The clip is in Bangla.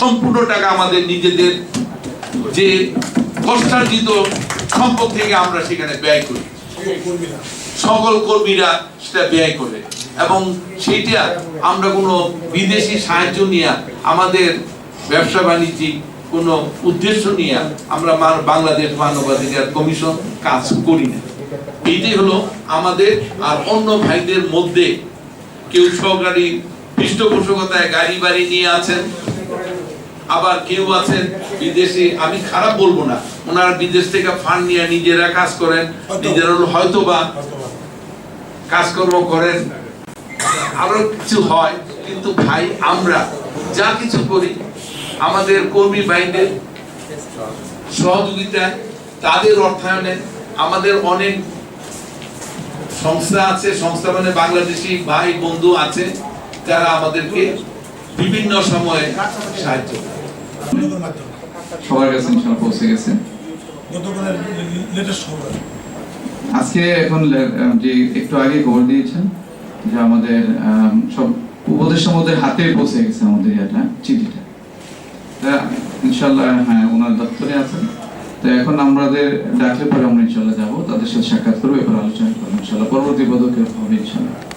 সম্পূর্ণ টাকা আমাদের নিজেদের যে কষ্টার্জিত সম্পদ থেকে আমরা সেখানে ব্যয় করি। সকল কর্মীরা সেটা ব্যয় করে এবং সেইটা আমরা কোনো বিদেশি সাহায্য নিয়ে, আমাদের ব্যবসা বাণিজ্যিক কোনো উদ্দেশ্য নিয়ে আমরা বাংলাদেশ মানবাধিকার কমিশন কাজ করি না। এইটাই হলো আমাদের আর অন্য ভাইদের মধ্যে কেউ সরকারি পৃষ্ঠপোষকতায় গাড়ি বাড়ি নিয়ে আছেন আবার কেউ আছেন বিদেশে আমি খারাপ বলব না। ওনারা বিদেশ থেকে ফান্ড নিয়ে নিজেরা কাজ করেন নিজেরা হয়তো বা কাজকর্ম করেন। আরও কিছু হয় কিন্তু ভাই আমরা যা কিছু করি আমাদের কর্মী বাহিনীর সহযোগিতায় তাদের অর্থায়নে আমাদের অনেক সংস্থা আছে সংস্থা মানে বাংলাদেশি ভাই বন্ধু আছে যারা আমাদেরকে বিভিন্ন সময়ে সাহায্য সবার কাছে ইনশাল্লাহ পৌঁছে গেছে। গতকালের লেটেস্ট খবর আজকে এখন যে একটু আগে খবর দিয়েছেন যে আমাদের সব উপদেষ্টা মধ্যে হাতে পৌঁছে গেছে আমাদের এটা চিঠিটা। তা ইনশাল্লাহ হ্যাঁ ওনার দপ্তরে আছেন। তো এখন আমাদের ডাকলে পরে আমরা ইনশাল্লাহ যাব। তাদের সাথে সাক্ষাৎ করব এবার আলোচনা করব। ইনশাল্লাহ পরবর্তী পদক্ষেপ হবে ইনশাল্লাহ